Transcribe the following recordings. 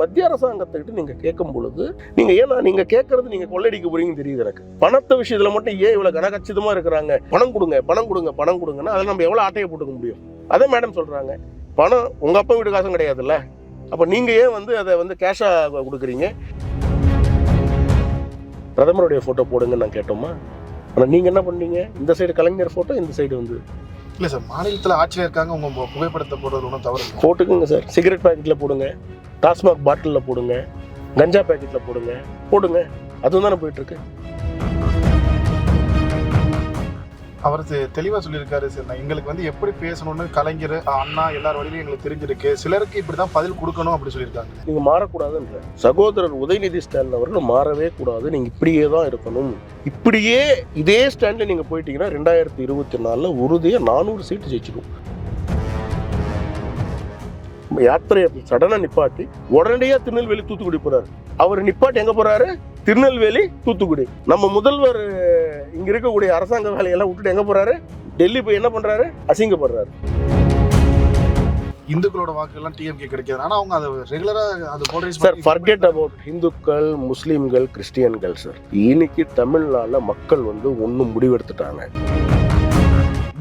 மத்திய அரசாங்கத்துக்கிட்ட நீங்கள் கேட்கும் பொழுது நீங்கள் ஏன்னா நீங்கள் கேட்கறது நீங்கள் கொள்ளடிக்க போறீங்கன்னு தெரியுது எனக்கு. பணத்தை விஷயத்தில் மட்டும் ஏன் இவ்வளோ கனகச்சிதமாக இருக்கிறாங்க? பணம் கொடுங்க பணம் கொடுங்க பணம் கொடுங்கன்னா அதில் நம்ம எவ்வளோ ஆட்டையை போட்டுக்க முடியும்? அதே மேடம் சொல்கிறாங்க பணம் உங்கள் அப்பா வீட்டு காசும் கிடையாதுல்ல? அப்போ நீங்கள் ஏன் வந்து அதை வந்து கேஷாக கொடுக்குறீங்க? பிரதமருடைய ஃபோட்டோ போடுங்கன்னு நான் கேட்டோமா? ஆனால் நீங்கள் என்ன பண்ணீங்க? இந்த சைடு கலைஞர் ஃபோட்டோ இந்த சைடு வந்து இல்ல சார் மாநிலத்துல ஆட்சியில இருக்காங்க உங்க புகைப்படத்தை போடுறது ஒன்றும் தவறு போட்டுக்குங்க சார். சிகரெட் பாக்கெட்ல போடுங்க டாஸ்மாக் பாட்டிலில் போடுங்க கஞ்சா பாக்கெட்ல போடுங்க போடுங்க. அதுவும் தானே போயிட்டு அவர் தெளிவாக சொல்லியிருக்காரு சரி நான் எங்களுக்கு வந்து எப்படி பேசணும்னு கலைஞர் அண்ணா எல்லார் வழியிலும் எங்களுக்கு தெரிஞ்சிருக்கு. சிலருக்கு இப்படி தான் பதில் கொடுக்கணும் அப்படி சொல்லியிருக்காங்க. நீங்கள் மாறக்கூடாதுன்ற. சகோதரர் உதயநிதி ஸ்டாலின் அவர்கள் மாறவே கூடாது. நீங்கள் இப்படியே தான் இருக்கணும். இப்படியே இதே ஸ்டாண்டில் நீங்கள் போயிட்டீங்கன்னா ரெண்டாயிரத்தி இருபத்தி நாலில் உறுதியாக நானூறு சீட்டு ஜெயிச்சிடும். யாத்திரையை சடனாக நிப்பாட்டி உடனடியாக திருநெல்வேலி தூத்துக்குடி போகிறாரு அவர் நிப்பாட்டி எங்கே போகிறாரு திருநெல்வேலி தூத்துக்குடி. நம்ம முதல்வர் இங்க இருக்கக்கூடிய அரசாங்க வேலையெல்லாம் விட்டுட்டு எங்க போறாரு? டெல்லி போய் என்ன பண்றாரு? அசிங்கப்படுறாரு. இந்துக்களோட வாக்குகள்லாம் டிஎம்கே கிடைக்காது. ஆனா அவங்க அதை ரெகுலரா அது போலரைஸ் சார் ஃபர்கெட் அபவுட் இந்துக்கள் முஸ்லீம்கள் கிறிஸ்டியன்கள் சார் இன்னைக்கு தமிழ்நாட்டில் மக்கள் வந்து ஒன்றும் முடிவெடுத்துட்டாங்க.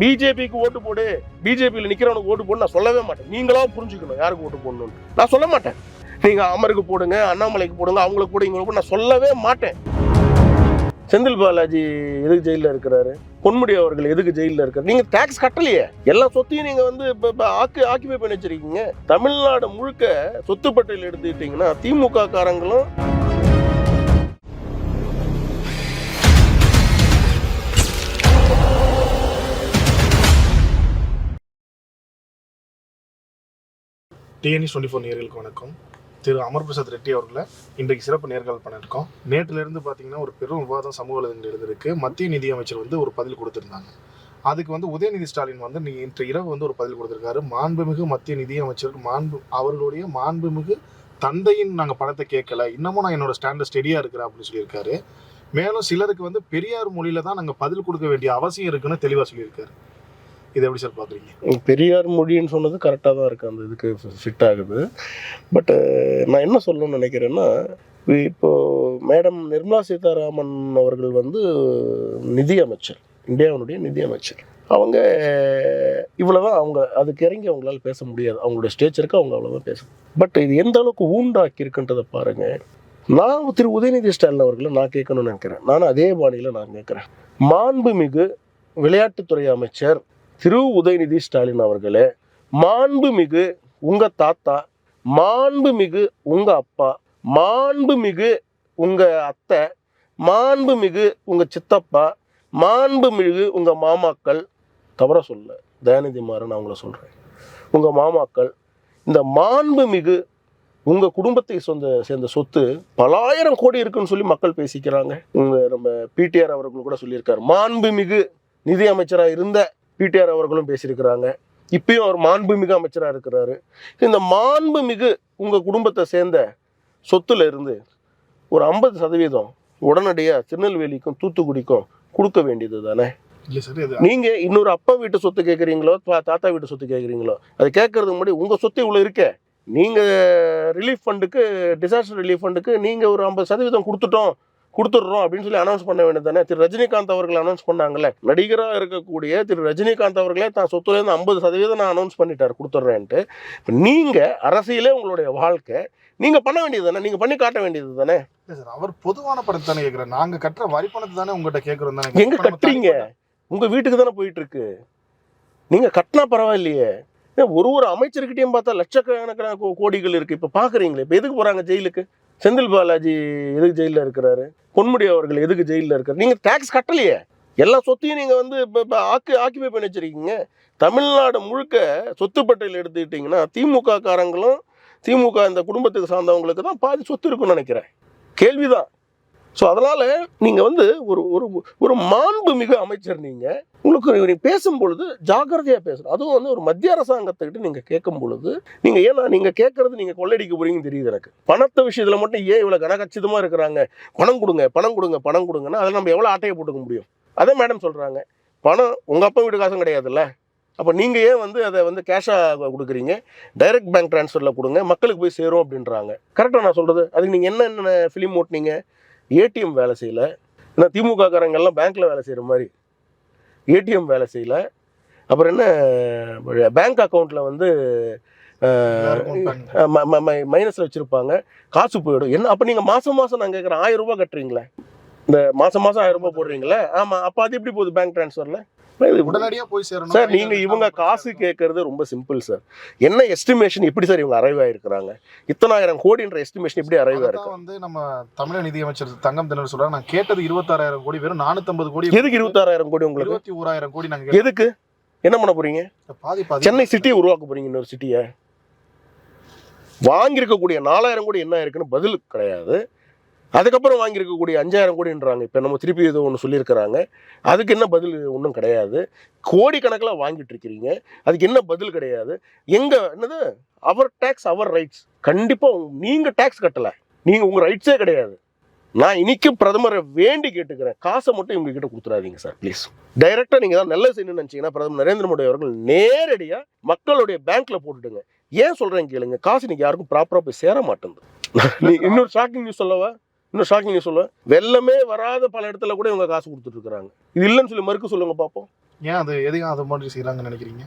பிஜேபிக்கு ஓட்டு போடு. பிஜேபியில் நிக்கிறவனுக்கு ஓட்டு போடு நான் சொல்லவே மாட்டேன். நீங்களா புரிஞ்சுக்கணும் யாருக்கு ஓட்டு போடணும்னு. நான் சொல்ல மாட்டேன். நீங்க அமருக்கு போடுங்க அண்ணாமலைக்கு போடுங்க அவங்களுக்கு போடுங்க. நான் சொல்லவே மாட்டேன். செந்தில் பாலாஜி எதுக்கு ஜெயிலில் இருக்கிறாரு? பொன்முடி அவர்கள் எதுக்கு ஜெயிலில் இருக்காரு? நீங்கள் டேக்ஸ் கட்டலையே. எல்லா சொத்தையும் நீங்கள் வந்து இப்போ ஆக்கி ஆக்கு ஆக்கிபை பண்ணி வச்சிருக்கீங்க. தமிழ்நாடு முழுக்க சொத்து பட்டியல் எடுத்துக்கிட்டீங்கன்னா திமுக காரங்களும் டிஎன்இ டுவெண்ட்டி ஃபோர் நேர்களுக்கு வணக்கம். திரு அமர் பிரசாத் ரெட்டி அவர்களை இன்றைக்கு சிறப்பு நேர்காணல் பண்ணியிருக்கோம். நேற்றுல இருந்து பார்த்தீங்கன்னா ஒரு பெரும் விவாதம் சமூக வலைதளங்கள் இருந்திருக்கு. மத்திய நிதியமைச்சர் வந்து ஒரு பதில் கொடுத்திருந்தாங்க. அதுக்கு வந்து உதயநிதி ஸ்டாலின் வந்து நீ இன்று இரவு வந்து ஒரு பதில் கொடுத்திருக்காரு. மாண்புமிகு மத்திய நிதியமைச்சர் மாண்பு அவர்களுடைய மாண்புமிகு தந்தையின் நாங்கள் படத்தை கேட்கல. இன்னமும் நான் என்னோட ஸ்டாண்டர்ட் ஸ்டெடியாக இருக்கிறேன் அப்படின்னு சொல்லியிருக்காரு. மேலும் சிலருக்கு வந்து பெரியார் மொழியில தான் நாங்கள் பதில் கொடுக்க வேண்டிய அவசியம் இருக்குன்னு தெளிவாக சொல்லியிருக்காரு. இதை எப்படி சார் பார்க்குறீங்க? பெரியார் மொழின்னு சொன்னது கரெக்டாக தான் இருக்குது அந்த இதுக்கு ஃபிட் ஆகுது. பட்டு நான் என்ன சொல்லணும்னு நினைக்கிறேன்னா இப்போ மேடம் நிர்மலா சீதாராமன் அவர்கள் வந்து நிதி அமைச்சர் இந்தியாவினுடைய நிதி அமைச்சர் அவங்க இவ்வளோதான் அவங்க அதுக்கு இறங்கி அவங்களால பேச முடியாது. அவங்களுடைய ஸ்டேச்சருக்கு அவங்க அவ்வளோதான் பேசணும். பட் இது எந்த அளவுக்கு ஊண்டாக்கி இருக்குன்றதை பாருங்க. நான் திரு உதயநிதி ஸ்டாலின் அவர்களை நான் கேட்கணும்னு நினைக்கிறேன். நானும் அதே பாணியில் நான் கேட்குறேன். மாண்புமிகு விளையாட்டுத்துறை அமைச்சர் திரு உதயநிதி ஸ்டாலின் அவர்களே மாண்புமிகு உங்க தாத்தா மாண்புமிகு உங்க அப்பா மாண்புமிகு உங்க அத்தை மாண்புமிகு உங்க சித்தப்பா மாண்புமிகு உங்க மாமாக்கள். தவற சொல்ல தயாநிதி மாறன் அவங்கள சொல்றேன். உங்க மாமாக்கள் இந்த மாண்புமிகு உங்க குடும்பத்தை சொந்த சேர்ந்த சொத்து பலாயிரம் கோடி இருக்குன்னு சொல்லி மக்கள் பேசிக்கிறாங்க. உங்க நம்ம பிடிஆர் அவர்கள் கூட சொல்லியிருக்காரு. மாண்புமிகு நிதி அமைச்சராக இருந்த பிடிஆர் அவர்களும் பேசியிருக்கிறாங்க. இப்பயும் அவர் மாண்புமிகு அமைச்சராக இருக்கிறாரு. இந்த மாண்புமிகு உங்கள் குடும்பத்தை சேர்ந்த சொத்துல இருந்து ஒரு ஐம்பது சதவீதம் உடனடியாக திருநெல்வேலிக்கும் தூத்துக்குடிக்கும் கொடுக்க வேண்டியது தானே நீங்கள் இன்னொரு அப்பா வீட்டு சொத்து கேட்குறீங்களோ தாத்தா வீட்டு சொத்து கேட்குறீங்களோ அது கேட்கறதுக்கு முன்னாடி உங்கள் சொத்து இவ்வளோ இருக்கே. நீங்கள் ரிலீஃப் ஃபண்டுக்கு டிசாஸ்டர் ரிலீஃப் ஃபண்டுக்கு நீங்கள் ஒரு ஐம்பது சதவீதம் கொடுத்துட்டோம். கொடுத்துட்றோம் அப்படின்னு சொல்லி அனௌன்ஸ் பண்ண வேண்டியது தானே திரு ரஜினிகாந்த் அவர்கள் அனௌன்ஸ் பண்ணாங்கல்ல. நடிகராக இருக்கக்கூடிய திரு ரஜினிகாந்த் அவர்களே தான் சொத்துலேருந்து ஐம்பது சதவீதம் நான் அனௌன்ஸ் பண்ணிட்டார் கொடுத்துட்றேன்ட்டு. இப்போ நீங்கள் அரசியலே உங்களுடைய வாழ்க்கை. நீங்கள் பண்ண வேண்டியது தானே நீங்கள் பண்ணி காட்ட வேண்டியது தானே சார் அவர் பொதுவான படத்தை தானே கேட்குறேன் நாங்க கட்டுற வரி பணத்தை தானே உங்ககிட்ட கேட்குறோம் தானே? எங்க கட்டுறீங்க? உங்கள் வீட்டுக்கு தானே போயிட்டு இருக்கு நீங்கள் கட்டினா பரவாயில்லையே. ஏன் ஒரு ஒரு அமைச்சர்கிட்டயும் பார்த்தா லட்சக்கணக்கான கோடிகள் இருக்கு. இப்போ பார்க்குறீங்களே இப்போ எதுக்கு போகிறாங்க ஜெயிலுக்கு? செந்தில் பாலாஜி எதுக்கு ஜெயிலில் இருக்கிறாரு? பொன்முடி அவர்கள் எதுக்கு ஜெயிலில் இருக்காரு? நீங்கள் டேக்ஸ் கட்டலையே. எல்லா சொத்தையும் நீங்கள் வந்து இப்போ இப்போ ஆக்கி ஆக்கிபை பண்ணி வச்சிருக்கீங்க. தமிழ்நாடு முழுக்க சொத்து பட்டியல் எடுத்துக்கிட்டிங்கன்னா திமுக காரங்களும் திமுக இந்த குடும்பத்துக்கு சார்ந்தவங்களுக்கு தான் பாதி சொத்து இருக்குன்னு நினைக்கிறேன். கேள்விதான். ஸோ அதனால் நீங்கள் வந்து ஒரு ஒரு ஒரு மாண்புமிகு அமைச்சர் நீங்கள் உங்களுக்கு நீங்கள் பேசும்பொழுது ஜாக்கிரதையாக பேசணும். அதுவும் வந்து ஒரு மத்திய அரசாங்கத்துக்கிட்ட நீங்கள் கேட்கும் பொழுது நீங்கள் ஏன்னா நீங்கள் கேட்குறது நீங்கள் கொள்ளடிக்க போகிறீங்கன்னு தெரியுது எனக்கு. பணத்தை விஷயத்தில் மட்டும் ஏன் இவ்வளோ கனகச்சிதமாக இருக்கிறாங்க? பணம் கொடுங்க பணம் கொடுங்க பணம் கொடுங்கன்னா அதை நம்ம எவ்வளோ ஆட்டையை போட்டுக்க முடியும்? அதே மேடம் சொல்கிறாங்க பணம் உங்கள் அப்பா வீட்டு காசும் கிடையாதுல்ல? அப்போ நீங்கள் ஏன் வந்து அதை வந்து கேஷாக கொடுக்குறீங்க? டைரக்ட் பேங்க் ட்ரான்ஸ்ஃபரில் கொடுங்க மக்களுக்கு போய் சேரும் அப்படின்றாங்க. கரெக்டாக நான் சொல்கிறது அதுக்கு நீங்கள் என்னென்ன ஃபிலிம் ஓட்டுனீங்க? ஏடிஎம் வேலை செய்யலை. ஏன்னா திமுக காரங்கெல்லாம் பேங்க்கில் வேலை செய்கிற மாதிரி. ஏடிஎம் வேலை செய்யலை. அப்புறம் என்ன பேங்க் அக்கௌண்ட்டில் வந்து மைனஸில் வச்சுருப்பாங்க. காசு போயிடும். என்ன அப்போ நீங்கள் மாதம் மாதம் நான் கேட்குறேன் ஆயிரம் ரூபாய் கட்டுறீங்களே? இந்த மாதம் மாதம் ஆயிரம் ரூபாய் போடுறீங்களே? ஆமாம் அப்போ அது எப்படி போகுது பேங்க் ட்ரான்ஸ்ஃபரில் உடனடியா போய் சேரணும் சார் நீங்க இவங்க காசு கேட்கறது ரொம்ப சிம்பிள் சார் என்ன எஸ்டிமேஷன் எப்படி சார் இவங்க அரைவ் ஆயிருக்கிறாங்க? இத்தனாயிரம் கோடின்ற எஸ்டிமேஷன் எப்படி அரைவ் அதான் ஆயிருக்கு? வந்து நம்ம தமிழக நிதியமைச்சர் தங்கம் தினர் சொல்றாங்க நான் கேட்டது இருபத்தாறாயிரம் கோடி வெறும் நானூத்தம்பது கோடி எதுக்கு இருபத்தாறாயிரம் கோடி உங்களுக்கு? இருபத்தி ஓராயிரம் கோடி நாங்க கேட்டோம். எதுக்கு? என்ன பண்ண போறீங்க? சென்னை சிட்டியை உருவாக்க போறீங்க இன்னொரு சிட்டியை. வாங்கியிருக்கக்கூடிய நாலாயிரம் கோடி என்ன இருக்குன்னு பதில் கிடையாது. அதுக்கப்புறம் வாங்கியிருக்கக்கூடிய அஞ்சாயிரம் கோடின்றாங்க. இப்போ நம்ம திருப்பி ஏதோ ஒன்று சொல்லியிருக்கிறாங்க. அதுக்கு என்ன பதில்? ஒன்றும் கிடையாது. கோடிக்கணக்கில் வாங்கிட்டு இருக்கிறீங்க அதுக்கு என்ன பதில் கிடையாது. எங்கே என்னது? அவர் டேக்ஸ் அவர் ரைட்ஸ் கண்டிப்பாக நீங்கள் டேக்ஸ் கட்டலை. நீங்கள் உங்கள் ரைட்ஸே கிடையாது. நான் இன்னைக்கு பிரதமரை வேண்டி கேட்டுக்கிறேன். காசை மட்டும் இவங்க கிட்ட கொடுத்துறாதீங்க சார் ப்ளீஸ் டைரெக்டாக நீங்கள் தான் நல்லது செய்யணும்னு நினச்சிங்கன்னா பிரதமர் நரேந்திர மோடி அவர்கள் நேரடியாக மக்களுடைய பேங்க்ல போட்டுடுங்க. ஏன் சொல்கிறேன் கேளுங்க. காசு இன்னைக்கு யாருக்கும் ப்ராப்பராக போய் சேர மாட்டேங்குது. நீ இன்னொரு ஷாக்கிங் நியூஸ் சொல்லவா? இன்னும் ஷாக்கிங் நியூஸ் சொல்ல வெள்ளமே வராத பல இடத்துல கூட இவங்க காசு கொடுத்துட்டு இருக்காங்க இது இல்லைன்னு சொல்லி மறுக்க சொல்லுங்க பார்ப்போம் ஏன் அது எதையும் அது மாதிரி செய்யறாங்கன்னு நினைக்கிறீங்க?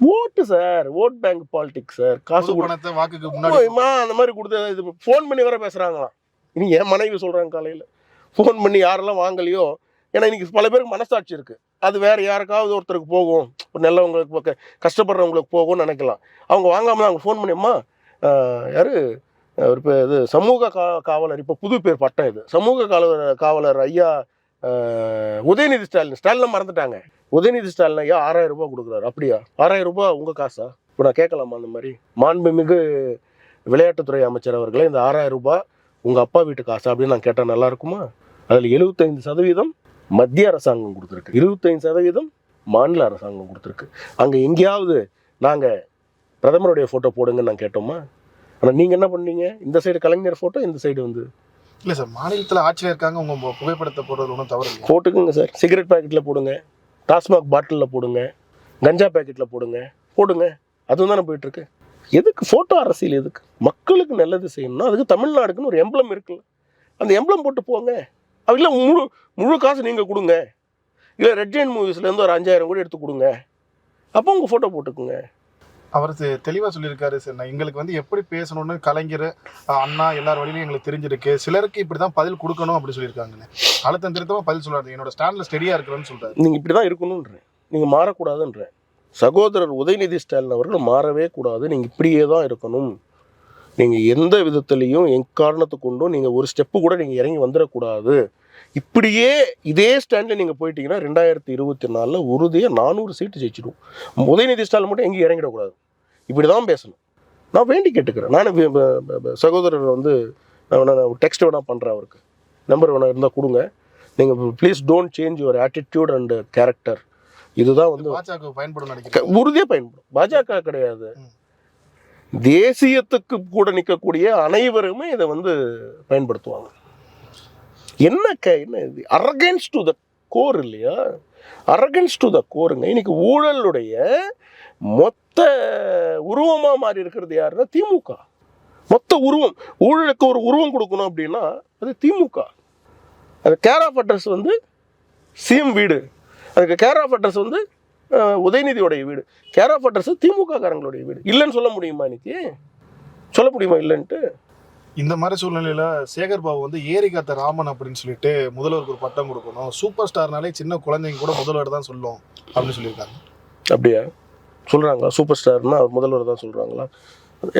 Vote sir. Vote bank politics sir. காசு பொது கொடு- பணத்தை வாக்குக்கு முன்னாடி அந்த மாதிரி கொடுத்து இது ஃபோன் பண்ணி வர பேசுகிறாங்களாம் இனி என் மனைவி சொல்கிறாங்க காலையில்? ஃபோன் பண்ணி யாரெல்லாம் வாங்கலையோ? ஏன்னா இன்னைக்கு பல பேருக்கு மனசாட்சி இருக்குது அது வேற யாருக்காவது ஒருத்தருக்கு போகும். ஒரு நல்லவங்களுக்கு கஷ்டப்படுறவங்களுக்கு போகும்னு நினைக்கலாம். அவங்க வாங்காம அவங்க ஃபோன் பண்ணியம்மா. யார்? ஒரு இப்போ இது சமூக கா காவலர் இப்போ புது பேர் பட்டம் இது. சமூக காவலர் காவலர் ஐயா உதயநிதி ஸ்டாலின். ஸ்டாலின் மறந்துட்டாங்க. உதயநிதி ஸ்டாலின் ஐயா ஆறாயிரம் ரூபாய் கொடுக்குறாரு. அப்படியா? ஆறாயிரம் ரூபாய் உங்கள் காசா? இப்போ நான் கேட்கலாமா அந்த மாதிரி? மாண்புமிகு விளையாட்டுத்துறை அமைச்சர் அவர்களே இந்த ஆறாயிரம் ரூபாய் உங்கள் அப்பா வீட்டு காசா அப்படின்னு நான் கேட்டால் நல்லா இருக்குமா? அதில் எழுபத்தைந்து சதவீதம் மத்திய அரசாங்கம் கொடுத்துருக்கு. இருபத்தைந்து சதவீதம் மாநில அரசாங்கம் கொடுத்துருக்கு. அங்கே எங்கேயாவது நாங்கள் பிரதமருடைய ஃபோட்டோ போடுங்கன்னு நான் கேட்டோமா? ஆனால் நீங்கள் என்ன பண்ணீங்க? இந்த சைடு கலைஞர் ஃபோட்டோ இந்த சைடு வந்து? இல்ல சார் மாநிலத்துல ஆட்சியில இருக்காங்க உங்க பு- புகைப்படத்தை போடுறது ஒன்றும் தவறு இல்லை போட்டுக்குங்க சார். சிகரெட் பாக்கெட்டில் போடுங்க. டாஸ்மாக் பாட்டிலில் போடுங்க. கஞ்சா பாக்கெட்டில் போடுங்க. போடுங்க. அதுவும் தானே போயிட்டுருக்கு. எதுக்கு ஃபோட்டோ அரசியல் எதுக்கு? மக்களுக்கு நல்லது செய்யணும்னா அதுக்கு தமிழ்நாடுக்குன்னு ஒரு எம்பளம் இருக்குல்ல. அந்த எம்பளம் போட்டு போங்க. அது இல்லை முழு முழு காசு நீங்கள் கொடுங்க. இல்லை ரெட் ஜெயின் மூவிஸ்லேருந்து ஒரு அஞ்சாயிரம் கூட எடுத்து கொடுங்க. அப்போ உங்கள் ஃபோட்டோ போட்டுக்குங்க. அவர் தெளிவாக சொல்லியிருக்காரு சார். நான் எங்களுக்கு வந்து எப்படி பேசணும்னு கலைஞர் அண்ணா எல்லார் வழியிலையும் எங்களுக்கு தெரிஞ்சிருக்கு. சிலருக்கு இப்படி தான் பதில் கொடுக்கணும் அப்படி சொல்லியிருக்காங்க அழுத்தம் திருத்தமாக பதில் சொல்லாரு என்னோட ஸ்டாண்டில் ஸ்டெடியாக இருக்கிறேன்னு சொல்றாரு. நீங்கள் இப்படி தான் இருக்கணுன்றேன் நீங்கள் மாறக்கூடாதுன்றேன். சகோதரர் உதயநிதி ஸ்டாலின் அவர்கள் மாறவே கூடாது. நீங்கள் இப்படியே தான் இருக்கணும். நீங்கள் எந்த விதத்துலேயும் எக்காரணத்தை கொண்டும் நீங்கள் ஒரு ஸ்டெப்பு கூட நீங்கள் இறங்கி வந்துடக்கூடாது. இப்படியே இதே ஸ்டாண்டில் நீங்கள் போயிட்டீங்கன்னா ரெண்டாயிரத்தி இருபத்தி நாலில் உறுதியாக நானூறு சீட்டு ஜெயிச்சிடும். உதயநிதி ஸ்டாலின் மட்டும் எங்கேயும் இறங்கிடக்கூடாது. இப்படி தான் பேசணும். நான் வேண்டி கேட்டுக்கிறேன். நான் சகோதரர் வந்து நான் டெக்ஸ்ட் வேணா பண்ணுறேன் அவருக்கு. நம்பர் வேணா இருந்தால் கொடுங்க. நீங்கள் please don't change your attitude and character இதுதான் வந்து பாஜக பயன்படும் க- நினைக்கிறேன் உறுதியா பயன்படும். பாஜக கிடையாது. தேசியத்துக்கு கூட நிற்கக்கூடிய அனைவருமே இதை வந்து பயன்படுத்துவாங்க. என்ன க என்ன இது? அரகன்ஸ் டு த கோர் இல்லையா? அரகன்ஸ் டு த கோருங்க இன்னைக்கு ஊழலுடைய மொத்த உருவமாக மாறி இருக்கிறது யாருன்னா திமுக. மொத்த உருவம் ஊழலுக்கு ஒரு உருவம் கொடுக்கணும் அப்படின்னா அது திமுக. அது கேர் ஆஃப் அட்ரஸ் வந்து சிஎம் வீடு. அதுக்கு கேர் ஆஃப் அட்ரஸ் வந்து உதயநிதியோடைய வீடு. கேர் ஆஃப் அட்ரஸ் திமுக காரங்களுடைய வீடு. இல்லைன்னு சொல்ல முடியுமா இன்னைக்கு சொல்ல முடியுமா இல்லைன்ட்டு? இந்த மாதிரி சூழ்நிலையில சேகர் பாபு வந்து ஏரி காத்த ராமன் அப்படின்னு சொல்லிட்டு முதல்வருக்கு ஒரு பட்டம் கொடுக்கணும். சூப்பர் ஸ்டார்னாலே சின்ன குழந்தைங்க கூட முதல்வர் தான் சொல்லும் அப்படின்னு சொல்லியிருக்காங்க. அப்படியா? சொல்கிறாங்களா சூப்பர் ஸ்டார்னா அவர் முதல்வர் தான் சொல்கிறாங்களா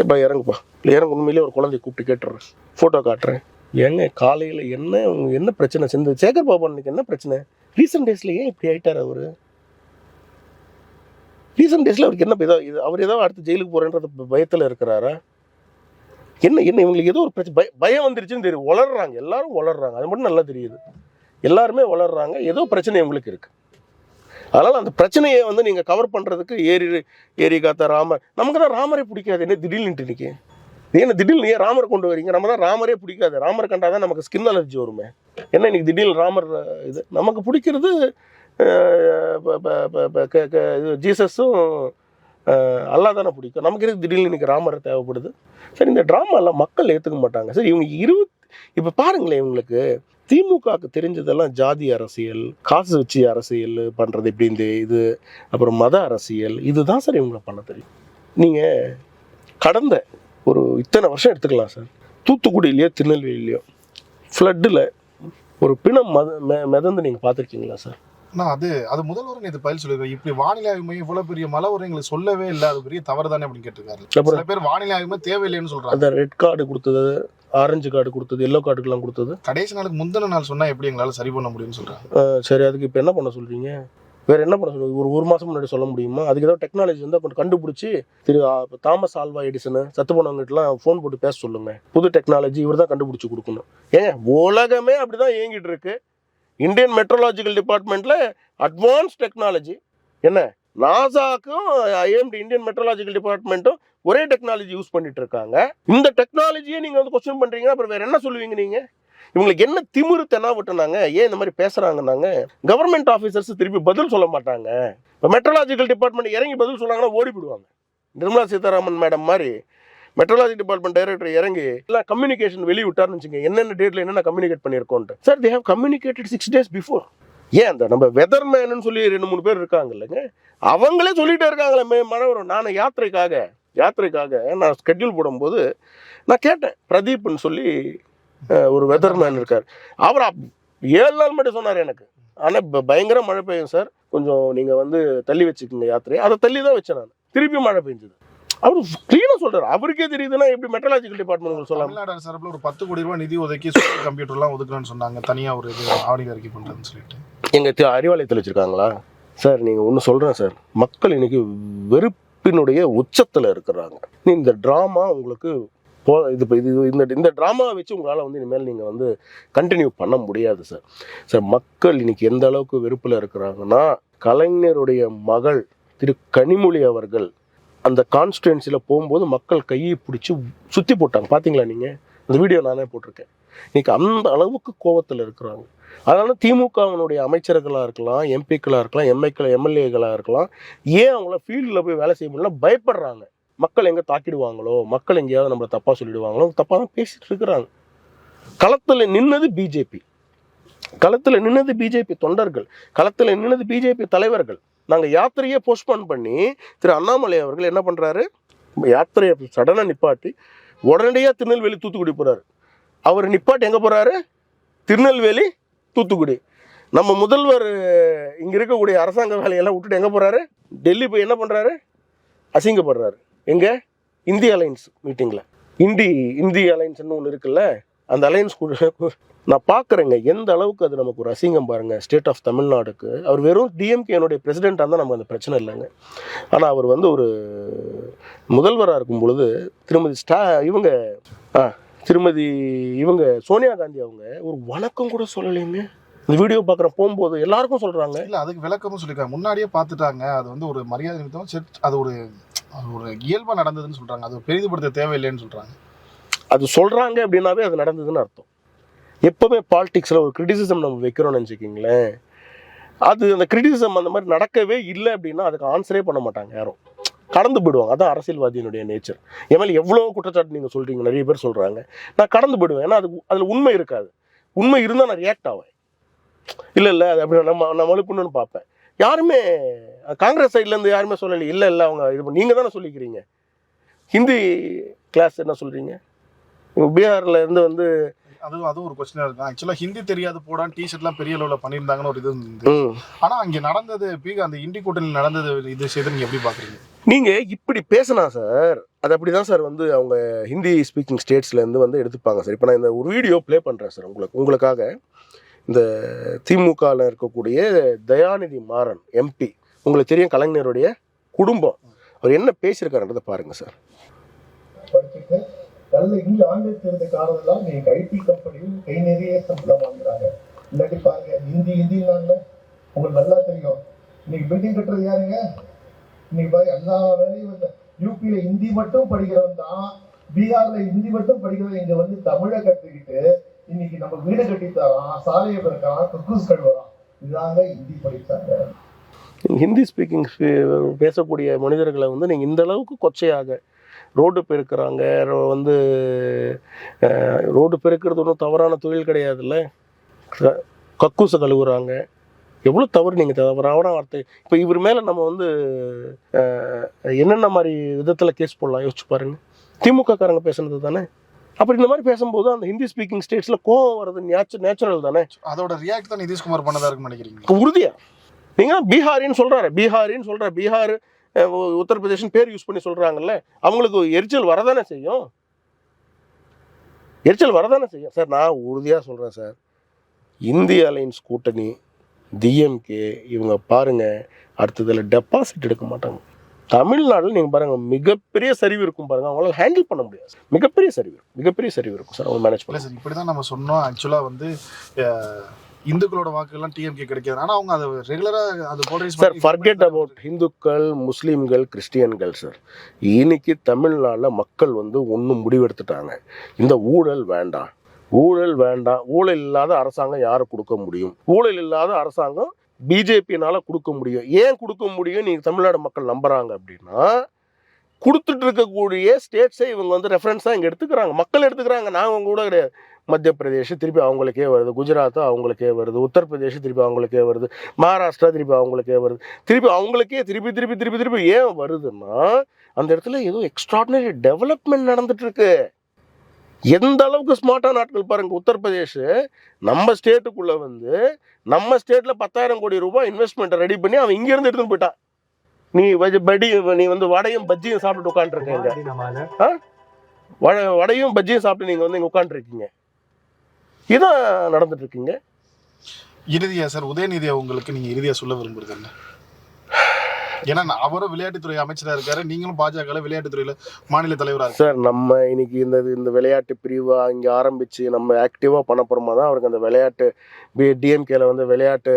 ஏப்பா இறங்குப்பா. இல்லை இறங்க உண்மையிலே ஒரு குழந்தைய கூப்பிட்டு கேட்டுறேன். ஃபோட்டோ காட்டுறேன். ஏங்க காலையில் என்ன என்ன பிரச்சனை? செஞ்சு சேகர் பாபு அன்னைக்கு என்ன பிரச்சனை? ரீசெண்ட் டேஸில் ஏன் இப்படி ஆகிட்டார் அவர்? ரீசெண்ட் டேஸில் அவருக்கு என்ன ஏதோ இது அவர் ஏதோ அடுத்து ஜெயிலுக்கு போகிறேன்றது பயத்தில் இருக்கிறாரா? என்ன என்ன இவங்களுக்கு ஏதோ ஒரு பிரச்சனை பய பயம் வந்துருச்சுன்னு தெரியும் வளர்றாங்க எல்லாரும் வளர்றாங்க அது மட்டும் நல்லா தெரியுது. எல்லாருமே வளர்றாங்க ஏதோ பிரச்சனை இவங்களுக்கு இருக்குது அதனால் அந்த பிரச்சனையை வந்து நீங்கள் கவர் பண்ணுறதுக்கு ஏரி ஏரி காத்த ராமர் நமக்கு தான் ராமரே பிடிக்காது. என்ன திடீர்னுட்டு இன்னைக்கு ஏன்னா திடீர்னு ஏன் ராமரை கொண்டு வரீங்க? நம்ம தான் ராமரே பிடிக்காது. ராமர் கண்டாதான் நமக்கு ஸ்கின் அலர்ஜி வருமே. என்ன இன்னைக்கு திடீர்னு ராமர் இது நமக்கு பிடிக்கிறது இது ஜீசஸும் அல்லா தானே பிடிக்கும். நமக்கு எதுக்கு திடீர்னு இன்னைக்கு ராமர் தேவைப்படுது? சரி இந்த ட்ராமாலாம் மக்கள் ஏற்றுக்க மாட்டாங்க. சரி இவங்க இருபத் இப்போ பாருங்களேன் இவங்களுக்கு. திமுகவுக்கு தெரிஞ்சதெல்லாம் ஜாதி அரசியல் காசு வச்சு அரசியல் பண்ணுறது இப்படி இது அப்புறம் மத அரசியல் இதுதான் சார் இவங்களை பண்ண தெரியும். நீங்கள் கடந்த ஒரு இத்தனை வருஷம் எடுத்துக்கலாம் சார். தூத்துக்குடியிலையோ திருநெல்வேலியிலையோ ஃப்ளட்டில் ஒரு பிணம் மத மெ- மிதந்து நீங்கள் பார்த்துருக்கீங்களா சார்? ஆனா அது அது முதல்வர் நேற்று பதில் சொல்லியிருக்காரு. இப்படி வானிலை ஆய்வு மையம் இவ்வளவு பெரிய மழை வரும் எங்களுக்கு சொல்லவே இல்லை. அது பெரிய தவறு தானே அப்படின்னு கேட்டிருக்காரு. சில பேர் வானிலை ஆய்வு தேவையில்லைன்னு சொல்றாங்க. அந்த ரெட் கார்டு கொடுத்தது ஆரஞ்சு கார்டு கொடுத்தது எல்லோ கார்டுக்கெல்லாம் கொடுத்தது. கடைசி நாளுக்கு முந்தின நாள் சொன்னா எப்படி எங்களால சரி பண்ண முடியும்னு அஹ் சரி அதுக்கு இப்போ என்ன பண்ண சொல்றீங்க? வேற என்ன பண்ண சொல்றீங்க ஒரு ஒரு மாசம் முன்னாடி சொல்ல முடியுமா? அதுக்கு ஏதாவது டெக்னாலஜி வந்து கொஞ்சம் கண்டுபிடிச்சி திரு தாமஸ் ஆல்வா எடிசனு சத்து போனவங்ககிட்டலாம் ஃபோன் போட்டு பேச சொல்லுங்க. புது டெக்னாலஜி இவர் தான் கண்டுபிடிச்சி கொடுக்கணும். ஏங்க உலகமே அப்படிதான் இயங்கிட்டு இருக்கு. இந்தியன் மெட்ரோலாஜிக்கல் டிபார்ட்மெண்ட்ல அட்வான்ஸ் டெக்னாலஜி என்ன? நாசாக்கும் ஐஎம்டி இந்தியன் மெட்ரோலாஜிக்கல் டிபார்ட்மெண்ட்டும் ஒரே டெக்னாலஜி யூஸ் பண்ணிட்டு இருக்காங்க இந்த டெக்னாலஜியை நீங்க வந்து கொஸ்டின் பண்ணுறீங்கன்னா அப்புறம் வேற என்ன சொல்லுவீங்க நீங்க? இவங்களுக்கு என்ன திமிரு தெனாவட்டுனாங்க? ஏன் இந்த மாதிரி பேசுறாங்கன்னாங்க? கவர்மெண்ட் ஆஃபீஸர்ஸ் திருப்பி பதில் சொல்ல மாட்டாங்க. இப்போ மெட்ரலாஜிக்கல் டிபார்ட்மெண்ட் இறங்கி பதில் சொன்னாங்கன்னா ஓடி போடுவாங்க நிர்மலா சீதாராமன் மேடம் மாதிரி மெட்ரலாஜி டிபார்ட்மெண்ட் டைரக்டர் இறங்கி எல்லாம் கம்யூனிகேஷன் வெளியிட்டார்னு வச்சுங்க என்னென்ன டேட்டில் என்னென்ன communicate பண்ணியிருக்கோன்ட்டு. Sir they have communicated six days before ஏன் அந்த நம்ம வெதர் மேனு சொல்லி ரெண்டு மூணு பேர் இருக்காங்க இல்லைங்க? அவங்களே சொல்லிட்டே இருக்காங்களே மே மழை வரும். நான் யாத்திரைக்காக யாத்திரைக்காக நான் ஸ்கெட்யூல் போடும்போது நான் கேட்டேன். பிரதீப்னு சொல்லி ஒரு வெதர் மேன் இருக்கார். அவர் ஏழு நாள் மட்டும் சொன்னார் எனக்கு. ஆனால் பயங்கர மழை பெய்யும் சார். கொஞ்சம் நீங்கள் வந்து தள்ளி வச்சுக்கோங்க யாத்திரை அதை தள்ளி தான் வச்சேன் நான். திருப்பி மழை பெஞ்சது. அவர் க்ளீனாக சொல்றாரு. அவருக்கே தெரியுதுன்னா எப்படி மெட்ரலாஜிக்கல் டிபார்ட்மெண்ட் சொல்லலாம். தமிழ்நாடு அரசு சார்பில் ஒரு பத்து கோடி ரூபாய் நிதி ஒதுக்கி சூப்பர் கம்ப்யூட்டர்லாம் ஒதுக்கணும்னு சொன்னாங்க. தனியா ஒரு இது ஆவணி அறிக்கை பண்றதுன்னு சொல்லிட்டு. எங்கள் அறிவாலயத்தில் வச்சுருக்காங்களா? சார் நீங்கள் ஒன்று சொல்கிறேன் சார். மக்கள் இன்னைக்கு வெறுப்பினுடைய உச்சத்தில் இருக்கிறாங்க. இந்த ட்ராமா உங்களுக்கு போ இது இப்போ இது இந்த இந்த ட்ராமாவை வச்சு உங்களால் வந்து இனிமேல் நீங்கள் வந்து கண்டினியூ பண்ண முடியாது சார் சார் மக்கள் இன்னைக்கு எந்த அளவுக்கு வெறுப்பில் இருக்கிறாங்கன்னா கலைஞருடைய மகள் திரு கனிமொழி அவர்கள் அந்த கான்ஸ்டுவன்சியில் போகும்போது மக்கள் கையை பிடிச்சி சுற்றி போட்டாங்க. பார்த்தீங்களா நீங்கள் அந்த வீடியோ நானே போட்டிருக்கேன். இன்னைக்கு அந்த அளவுக்கு கோவத்தில் இருக்கிறாங்க. அதனால திமுகவினுடைய அமைச்சர்களாக இருக்கலாம் எம்பிக்களாக இருக்கலாம் எம்ஐக்கள் எம்எல்ஏக்களாக இருக்கலாம் ஏன் அவங்கள ஃபீல்டில் போய் வேலை செய்ய முடியல? பயப்படுறாங்க. மக்கள் எங்கே தாக்கிடுவாங்களோ? மக்கள் எங்கேயாவது நம்மளை தப்பாக சொல்லிடுவாங்களோ? தப்பாக தான் பேசிட்டு இருக்கிறாங்க. களத்தில் நின்னது பிஜேபி களத்தில் நின்னது பிஜேபி தொண்டர்கள். களத்தில் நின்னது பிஜேபி தலைவர்கள். நாங்கள் யாத்திரையே போஸ்ட்போன் பண்ணி திரு அண்ணாமலை அவர்கள் என்ன பண்ணுறாரு யாத்திரையை சடனாக நிப்பாட்டி உடனடியாக திருநெல்வேலி தூத்துக்குடி போகிறாரு அவர் நிப்பாட்டி எங்கே போகிறாரு திருநெல்வேலி தூத்துக்குடி. நம்ம முதல்வர் இங்கே இருக்கக்கூடிய அரசாங்க வேலையெல்லாம் விட்டுட்டு எங்கே போகிறாரு டெல்லி போய் என்ன பண்ணுறாரு அசிங்கப்படுறாரு. எங்கே? இந்திய அலைன்ஸ் மீட்டிங்கில் இந்தி இந்தி அலைன்ஸ்னு ஒன்று இருக்குல்ல அந்த அலைன்ஸ் கூட நான் பார்க்குறேங்க எந்த அளவுக்கு அது நமக்கு ஒரு அசிங்கம் பாருங்கள் ஸ்டேட் ஆஃப் தமிழ்நாடுக்கு. அவர் வெறும் டிஎம்கேனுடைய பிரசிடெண்ட்டாக இருந்தால் நமக்கு அந்த பிரச்சனை இல்லைங்க. ஆனால் அவர் வந்து ஒரு முதல்வராக இருக்கும் பொழுது திருமதி ஸ்டா இவங்க ஆ திருமதி இவங்க சோனியா காந்தி அவங்க ஒரு வணக்கம் கூட சொல்லலைங்க. இந்த வீடியோ பார்க்குற போகும்போது எல்லாருக்கும் சொல்கிறாங்க இல்ல அதுக்கு விளக்கமும் சொல்லியிருக்காங்க. முன்னாடியே பார்த்துட்டாங்க. அது வந்து ஒரு மரியாதை நிமித்தம் சரி, அது ஒரு அது ஒரு இயல்பா நடந்ததுன்னு சொல்றாங்க. அது பெரிதுபடுத்த தேவையில்லைன்னு சொல்றாங்க. அது சொல்கிறாங்க அப்படின்னாவே அது நடந்ததுன்னு அர்த்தம். எப்போவுமே பாலிடிக்ஸில் ஒரு கிரிட்டிசிசம் நம்ம வைக்கிறோம்னு நினச்சிக்கிங்களேன். அது அந்த கிரிட்டிசிசம் அந்த மாதிரி நடக்கவே இல்லை அப்படின்னா அதுக்கு ஆன்சரே பண்ண மாட்டாங்க யாரும். கடந்து போயிடுவாங்க. அதான் அரசியல்வாதியினுடைய நேச்சர் என் மேலே எவ்வளோ குற்றச்சாட்டு நீங்கள் சொல்கிறீங்க நிறைய பேர் சொல்கிறாங்க நான் கடந்து போயிடுவேன். ஏன்னா அது அதில் உண்மை இருக்காது. உண்மை இருந்தால் நான் ரியாக்ட் ஆவேன். இல்லை இல்லை அது அப்படி நம்ம நான் மலுப்புன்னு பார்ப்பேன். யாருமே காங்கிரஸ் சைட்லேருந்து யாருமே சொல்லலை இல்லை இல்லை அவங்க இது நீங்கள் தானே சொல்லிக்கிறீங்க. ஹிந்தி கிளாஸ் என்ன சொல்கிறீங்க பீகார்ல இருந்து வந்து அதுவும் அதுவும் ஒரு கொஸ்டினா இருக்கு. ஆக்சுவலா ஹிந்தி தெரியாது போடான்னு டிஷர்ட்லாம் பெரிய அளவுல பண்ணியிருந்தாங்கன்னு ஒரு இது இருந்தது. ம், ஆனா அங்க நடந்தது பீக அந்த இண்டி கூட்டணியில் நடந்தது இது செய்து நீங்க எப்படி பாக்குறீங்க? நீங்க இப்படி பேசினா சார் அது அப்படிதான் சார் வந்து அவங்க ஹிந்தி ஸ்பீக்கிங் ஸ்டேட்ஸ்ல இருந்து வந்து எடுத்துப்பாங்க சார் இப்போ நான் இந்த ஒரு வீடியோ ப்ளே பண்றேன் சார் உங்களுக்கு. உங்களுக்காக இந்த திமுகவில் இருக்கக்கூடிய தயாநிதி மாறன் எம்பி உங்களுக்கு தெரியும் கலைஞருடைய குடும்பம். அவர் என்ன பேசியிருக்காருன்றதை பாருங்க சார் படிச்சுட்டு நல்ல ஆங்கிலத்தில் இருந்த தெரிந்த காரணம்லாம் நீங்க ஐடி கம்பெனியில் கை நிறைய சம்பளம் வாங்குறாங்க. இல்லாட்டி பாருங்க ஹிந்தி ஹிந்தின்னாங்க உங்களுக்கு நல்லா தெரியும். இன்னைக்கு பில்டிங் கட்டுறது யாருங்க? இன்னைக்கு பாருங்க எல்லா வேலையும் வந்து யூபியில ஹிந்தி மட்டும் படிக்கிறவன் தான். பீகார்ல ஹிந்தி மட்டும் படிக்கிறவன். இங்க வந்து தமிழை கத்துக்கிட்டு இன்னைக்கு நம்ம வீடு கட்டித்தரான் சாலையை பிறக்கிறான் குக்கூஸ் கழுவுறான். இதாங்க ஹிந்தி படித்தாங்க ஹிந்தி ஸ்பீக்கிங் பேசக்கூடிய மனிதர்களை வந்து நீங்கள் இந்த அளவுக்கு கொச்சையாக ரோடு பெருக்கிறாங்க. வந்து ரோடு பெருக்கிறது ஒன்றும் தவறான தொழில் கிடையாதுல்ல. கக்கூசை கழுவுறாங்க. எவ்வளோ தவறு நீங்கள் தவறான வார்த்தை. இப்போ இவர் மேலே நம்ம வந்து என்னென்ன மாதிரி விதத்தில் கேஸ் போடலாம்? யோசிச்சு பாருங்க. திமுக காரங்க பேசுனது தானே? அப்படி இந்த மாதிரி பேசும்போது அந்த ஹிந்தி ஸ்பீக்கிங் ஸ்டேட்ஸில் கோவம் வர்றது நேச்சு நேச்சுரல் தானே? அதோட ரியாக்ட் தான் நிதிஷ்குமார் பண்ணதா இருக்குன்னு நினைக்கிறீங்க? உறுதியா. நீங்க பீகாரின்னு சொல்றாரு. பீகாரின்னு சொல்ற பீகார் உத்தரப்பிரதேஷன் உத்தரப்பிரதேசன் பேர் யூஸ் பண்ணி சொல்கிறாங்கல்ல அவங்களுக்கு எரிச்சல் வரதானே செய்யும்? எரிச்சல் வரதானே செய்யும்? சார் நான் உறுதியாக சொல்கிறேன் சார். இந்திய அலைன்ஸ் கூட்டணி டிஎம்கே இவங்க பாருங்கள் அடுத்ததில் டெபாசிட் எடுக்க மாட்டாங்க. தமிழ்நாட்டில் நீங்கள் பாருங்கள் மிகப்பெரிய சரிவு இருக்கும் பாருங்கள் அவங்களால ஹேண்டில் பண்ண முடியாது மிகப்பெரிய சரிவு மிகப்பெரிய சரிவு இருக்கும் சார் அவங்க மேனேஜ் இல்ல பண்ண சார் இப்படிதான் நம்ம சொன்னோம். ஆக்சுவலாக வந்து இந்துக்களோட வாக்குகள்லாம் டிஎம்கே கிடைக்காது. ஆனா அவங்க அதை ரெகுலரா அது போலரைஸ் சார் ஃபர்கெட் அபவுட் ஹிந்துக்கள் முஸ்லீம்கள் கிறிஸ்டியன்கள் சார் இன்னைக்கு தமிழ்நாட்டில் மக்கள் வந்து ஒன்றும் முடிவெடுத்துட்டாங்க. இந்த ஊழல் வேண்டாம். ஊழல் வேண்டாம். ஊழல் இல்லாத அரசாங்கம் யாரை கொடுக்க முடியும்? ஊழல் இல்லாத அரசாங்கம் பிஜேபினால கொடுக்க முடியும். ஏன் கொடுக்க முடியும்? நீங்க தமிழ்நாடு மக்கள் நம்புறாங்க அப்படின்னா கொடுத்துட்டு இருக்கக்கூடிய ஸ்டேட்ஸை இவங்க வந்து ரெஃபரன்ஸாக இங்கே எடுத்துக்கிறாங்க. மக்கள் எடுத்துக்கிறாங்க. நாங்கள் கூட கிடையாது. மத்திய பிரதேஷ் திருப்பி அவங்களுக்கே வருது. குஜராத் அவங்களுக்கே வருது. உத்தரப்பிரதேஷ் திருப்பி அவங்களுக்கே வருது. மகாராஷ்டிரா திருப்பி அவங்களுக்கே வருது. திருப்பி அவங்களுக்கே திருப்பி திருப்பி திருப்பி திருப்பி ஏன் வருதுன்னா அந்த இடத்துல ஏதோ எக்ஸ்ட்ராடினரி டெவலப்மெண்ட் நடந்துட்டு இருக்கு எந்த அளவுக்கு ஸ்மார்ட்டான நாட்கள் பாருங்க. உத்தரப்பிரதேஷ் நம்ம ஸ்டேட்டுக்குள்ள வந்து நம்ம ஸ்டேட்ல பத்தாயிரம் கோடி ரூபாய் இன்வெஸ்ட்மெண்ட் ரெடி பண்ணி அவன் இங்க இருந்து எடுத்துன்னு போயிட்டான் நீ படி நீ வந்து வடையும் பஜ்ஜியும் சாப்பிட்டு உட்காந்துருக்கீங்க வட வடையும் பஜ்ஜியும் சாப்பிட்டு நீங்க வந்து இங்க உட்காந்துருக்கீங்க இதான் நடந்துட்டு இருக்குங்க? இறுதியா சார் உதயநிதி உங்களுக்கு நீங்க இறுதியா சொல்ல விரும்புறது என்ன? ஏன்னா நான் அவரும் விளையாட்டுத்துறை அமைச்சராக இருக்காரு. நீங்களும் பாஜக விளையாட்டுத்துறையில மாநில தலைவரா சார் நம்ம இன்னைக்கு இந்த இந்த விளையாட்டு பிரிவா இங்கே ஆரம்பிச்சு நம்ம ஆக்டிவாக பண்ண போறோமா தான் அவருக்கு அந்த விளையாட்டு பி டிஎம்கேல வந்து விளையாட்டு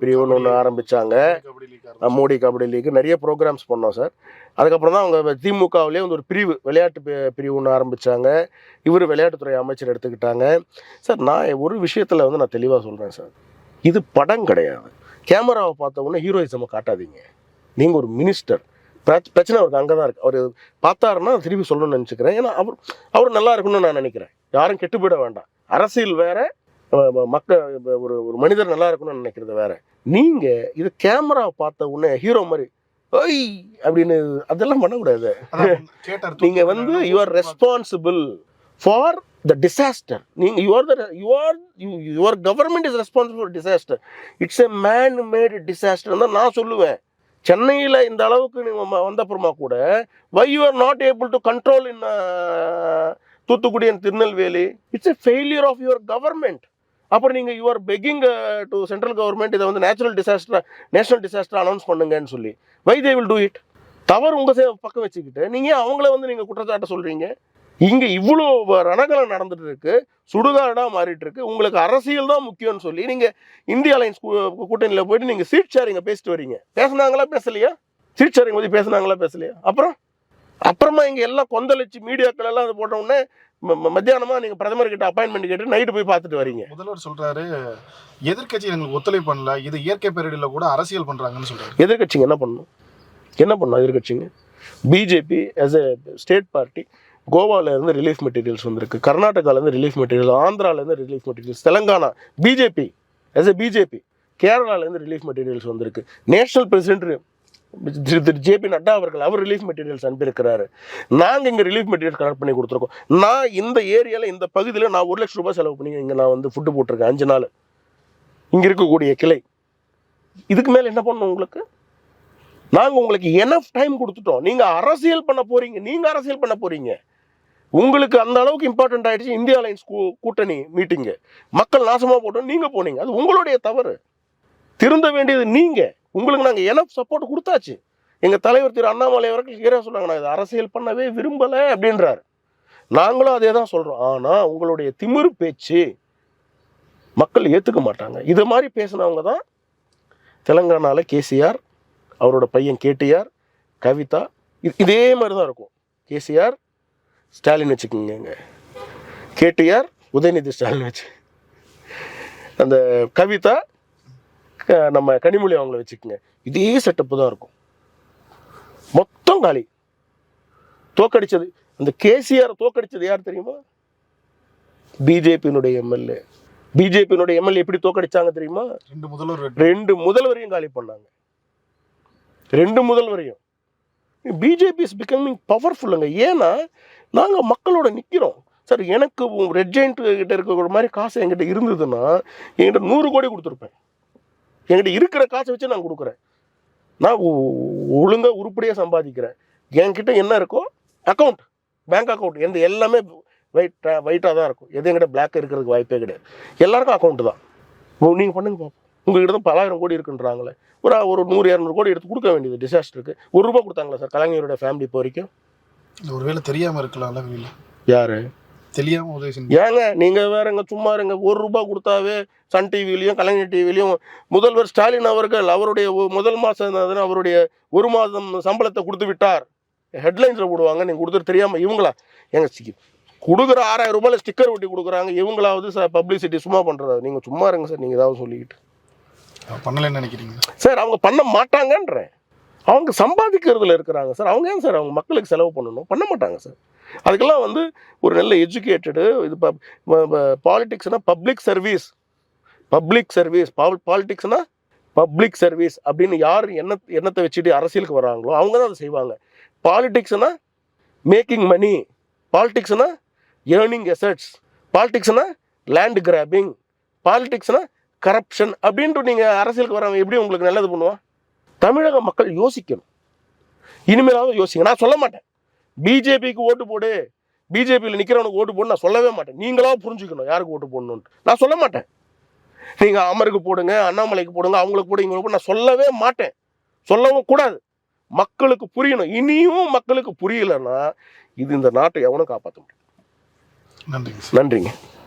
பிரிவுன்னு ஒன்று ஆரம்பிச்சாங்க. Kabaddi league Modi kabaddi league. நிறைய ப்ரோக்ராம்ஸ் பண்ணோம் சார். அதுக்கப்புறம் தான் அவங்க திமுகவிலே வந்து ஒரு பிரிவு விளையாட்டு பிரிவு ஒன்று ஆரம்பிச்சாங்க. இவர் விளையாட்டுத்துறை அமைச்சர் எடுத்துக்கிட்டாங்க. சார் நான் ஒரு விஷயத்தில் வந்து நான் தெளிவாக சொல்கிறேன் சார். இது படம் கிடையாது. கேமராவை பார்த்த உடனே ஹீரோயிசமை காட்டாதீங்க. நீங்கள் ஒரு மினிஸ்டர் பிரச்சனை அவருக்கு அங்கே தான் இருக்குது அவர் பார்த்தாருன்னா திருப்பி சொல்லணும்னு நினச்சிக்கிறேன். ஏன்னா அவர் அவர் நல்லா இருக்கணும்னு நான் நினைக்கிறேன். யாரும் கெட்டு போயிட வேண்டாம். அரசியல் வேற மக்கள் ஒரு ஒரு மனிதர் நல்லா இருக்கணும்னு நினைக்கிறது வேற. நீங்க இது கேமரா பார்த்த உடனே ஹீரோ மாதிரி ஒய் அப்படின்னு அதெல்லாம் பண்ணக்கூடாது. அதான் கேட்ட அர்த்தம் நீங்க வந்து you are responsible for the disaster நீங்க you are the you are your government is responsible disaster it's a man made disaster தான் நான் சொல்லுவேன். சென்னையில் இந்த அளவுக்கு நீங்கள் வந்தப்புறமா கூட why you are not able to control in Thoothukudi and Tirunelveli? It's a failure of your government அப்புறம் நீங்கள் you are begging to central government இதை வந்து natural disaster national disaster announce பண்ணுங்கன்னு சொல்லி. Why they will do it தவறு உங்கள் பக்கம் வச்சுக்கிட்டு நீங்கள் அவங்கள வந்து நீங்கள் குற்றச்சாட்டை சொல்கிறீங்க இங்கே இவ்வளோ ரணகலம் நடந்துட்டு இருக்கு சுடுகாடாக மாறிட்டு இருக்கு உங்களுக்கு அரசியல் தான் முக்கியம்னு சொல்லி நீங்கள் இந்திய அலைன்ஸ் கூட்டணியில் போயிட்டு நீங்கள் சீட் ஷேரிங்க பேசிட்டு வரீங்க. பேசுனாங்களா பேசலையா? சீட் ஷேரிங் பற்றி பேசுனாங்களா பேசலையா? அப்புறம்? அப்புறமா இங்கே எல்லாம் கொந்தளிச்சு மீடியாக்கள் எல்லாம் அது போட்ட உடனே ம- ம- மத்தியானமா நீங்கள் பிரதமர் கிட்ட அப்பாயின்மெண்ட் கேட்டு நைட்டு போய் பார்த்துட்டு வரீங்க. முதல்வர் சொல்றாரு எதிர்க்கட்சி எங்களுக்கு ஒத்துழைப்பு பண்ணல இது இயற்கை பேரிடர்ல கூட அரசியல் பண்றாங்கன்னு சொல்றாரு. எதிர்க்கட்சிங்க என்ன பண்ணணும்? என்ன பண்ணணும் எதிர்க்கட்சிங்க? BJP as a state party கோவாவிலேருந்து relief materials வந்திருக்கு. கர்நாடகால இருந்து relief material ஆந்திராலேருந்து relief materials Telangana BJP as a BJP கேரளால ரிலீஃப் மெட்டீரியல்ஸ் வந்திருக்கு. நேஷனல் பிரசிடென்ட் திரு திரு ஜேபி நட்டா அவர்கள் அவர் ரிலீஃப் மெட்டீரியல்ஸ் அனுப்பியிருக்கிறாரு. நாங்கள் இங்கே ரிலீஃப் மெட்டீரியல்ஸ் கலெக்ட் பண்ணி கொடுத்துருக்கோம். நான் இந்த ஏரியாவில் இந்த பகுதியில் நான் ஒரு லட்சம் ரூபாய் செலவு பண்ணி இங்கே நான் வந்து ஃபுட்டு போட்டிருக்கேன் அஞ்சு நாள். இங்கே இருக்கக்கூடிய கிளை. இதுக்கு மேலே என்ன பண்ணணும் உங்களுக்கு? நாங்கள் உங்களுக்கு எனஃப் டைம் கொடுத்துட்டோம். நீங்கள் அரசியல் பண்ண போகிறீங்க நீங்கள் அரசியல் பண்ண போகிறீங்க உங்களுக்கு அந்த அளவுக்கு இம்பார்ட்டன்ட் ஆயிடுச்சு இந்தியா அலைன்ஸ் கூ- கூட்டணி மீட்டிங்கு மக்கள் நாசமாக போட்டோம் நீங்கள் போனீங்க. அது உங்களுடைய தவறு. திருந்த வேண்டியது நீங்கள் உங்களுக்கு நாங்கள் எனஃப் சப்போர்ட் கொடுத்தாச்சு. எங்கள் தலைவர் திரு அண்ணாமலை அவர்கள் ஹீரோ சொன்னாங்க நான் இதை அரசியல் பண்ணவே விரும்பலை அப்படின்றாரு. நாங்களும் அதே தான் சொல்கிறோம் ஆனால் உங்களுடைய திமிரு பேச்சு மக்கள் ஏற்றுக்க மாட்டாங்க. இது மாதிரி பேசினவங்க தான் தெலங்கானாவில் கேசிஆர் அவரோட பையன் கேடிஆர் கவிதா இது இதே மாதிரி தான் இருக்கும். கேசிஆர் ஸ்டாலின் வச்சுக்கோங்க கேடிஆர் உதயநிதி ஸ்டாலின் வச்சு. அந்த கவிதா நம்ம கனிமொழி அவங்கள வச்சுக்கோங்க. இதே செட்டப்பு தான் இருக்கும். மொத்தம் காலி. தோக்கடிச்சது. அந்த கேசிஆர் தோக்கடிச்சது யார் தெரியுமா? பிஜேபியினுடைய எம்எல்ஏ. பிஜேபியினுடைய எம்எல்ஏ எப்படி தோக்கடிச்சாங்க தெரியுமா? ரெண்டு முதல்வர் ரெண்டு. முதல்வரையும் காலி பண்ணாங்க. ரெண்டு முதல்வரையும். பிஜேபி இஸ் பிகமிங் பவர்ஃபுல்லுங்க ஏன்னா நாங்கள் மக்களோட நிற்கிறோம் சார் எனக்கு ரெட் ஜெயிண்ட் கிட்ட இருக்கிற மாதிரி காசு என்கிட்ட இருந்ததுன்னா என்கிட்ட நூறு கோடி கொடுத்துருப்பேன். என்கிட்ட இருக்கிற காசை வச்சு நான் கொடுக்குறேன். நான் ஒழுங்காக உருப்படியாக சம்பாதிக்கிறேன். என்கிட்ட என்ன இருக்கோ அக்கௌண்ட் பேங்க் அக்கௌண்ட் எந்த எல்லாமே ஒயிட் ஒயிட்டாக தான் இருக்கும். எது என்கிட்ட பிளாக் இருக்கிறதுக்கு வாய்ப்பே கிடையாது. எல்லாருக்கும் அக்கௌண்ட் தான். நீங்கள் பண்ணுங்க பார்ப்போம் உங்ககிட்ட தான் பலாயிரம் கோடி இருக்குன்றாங்களே. ஒரு ஒரு நூறு இரநூறு கோடி எடுத்து கொடுக்க வேண்டியது டிசாஸ்டருக்கு ஒரு ரூபா கொடுத்தாங்களா சார் கலைஞருடைய ஃபேமிலி இப்போ வரைக்கும்? ஒருவேளை தெரியாம இருக்கலாம்ல வெளியில. யாரு? தெரியாம உதவி செஞ்சு. ஏங்க நீங்கள் வேறங்க சும்மா இருங்க. ஒரு ரூபா கொடுத்தாவே சன் டிவிலையும் கலைஞர் டிவிலையும் முதல்வர் ஸ்டாலின் அவர்கள் அவருடைய முதல் மாதம் அவருடைய ஒரு மாதம் சம்பளத்தை கொடுத்து விட்டார். ஹெட்லைன்ஸில் போடுவாங்க நீங்கள் கொடுத்துட்டு தெரியாமல் இவங்களா? எங்க சி- கொடுக்குற ஆறாயிரம் ரூபாயில் ஸ்டிக்கர் ஒட்டி கொடுக்குறாங்க. இவங்களாவது சார் பப்ளிசிட்டி சும்மா பண்ணுறது நீங்கள் சும்மா இருங்க சார் நீங்கள் ஏதாவது சொல்லிக்கிட்டு. பண்ணலன்னு நினைக்கிறீங்க சார் அவங்க பண்ண மாட்டாங்கன்றேன். அவங்க சம்பாதிக்கிறதுல இருக்கிறாங்க சார். அவங்க ஏன் சார் அவங்க மக்களுக்கு செலவு பண்ணணும்? பண்ண மாட்டாங்க சார். அதுக்கெல்லாம் வந்து ஒரு நல்ல எஜுகேட்டடு இது பாலிடிக்ஸ்னால் பப்ளிக் சர்வீஸ் பப்ளிக் சர்வீஸ் பாலிடிக்ஸ்னால் பப்ளிக் சர்வீஸ் அப்படின்னு யார் என்ன எண்ணத்தை வச்சுட்டு அரசியலுக்கு வராங்களோ அவங்க தான் அதை செய்வாங்க. பாலிடிக்ஸ்னால் மேக்கிங் மணி பாலிடிக்ஸ்னால் ஏர்னிங் எசட்ஸ் பாலிடிக்ஸ்னால் லேண்ட் கிராபிங் பாலிடிக்ஸ்னால் கரப்ஷன் அப்படின்ட்டு நீங்கள் அரசியலுக்கு வரவங்க எப்படி உங்களுக்கு நல்லது பண்ணுவான் தமிழக மக்கள் யோசிக்கணும். இனிமேலாவது யோசிங்க. நான் சொல்ல மாட்டேன். பிஜேபிக்கு ஓட்டு போடு. பிஜேபியில் நிற்கிறவனுக்கு ஓட்டு போடு நான் சொல்லவே மாட்டேன். நீங்களா புரிஞ்சுக்கணும் யாருக்கு ஓட்டு போடணுன்ட்டு நான் சொல்ல மாட்டேன். நீங்கள் அமருக்கு போடுங்க அண்ணாமலைக்கு போடுங்க அவங்களுக்கு போடுங்க இவங்களுக்கு நான் சொல்லவே மாட்டேன். சொல்லவும் கூடாது. மக்களுக்கு புரியணும். இனியும் மக்களுக்கு புரியலைன்னா இது இந்த நாட்டை எவனும் காப்பாற்ற முடியும். நன்றிங்க நன்றிங்க.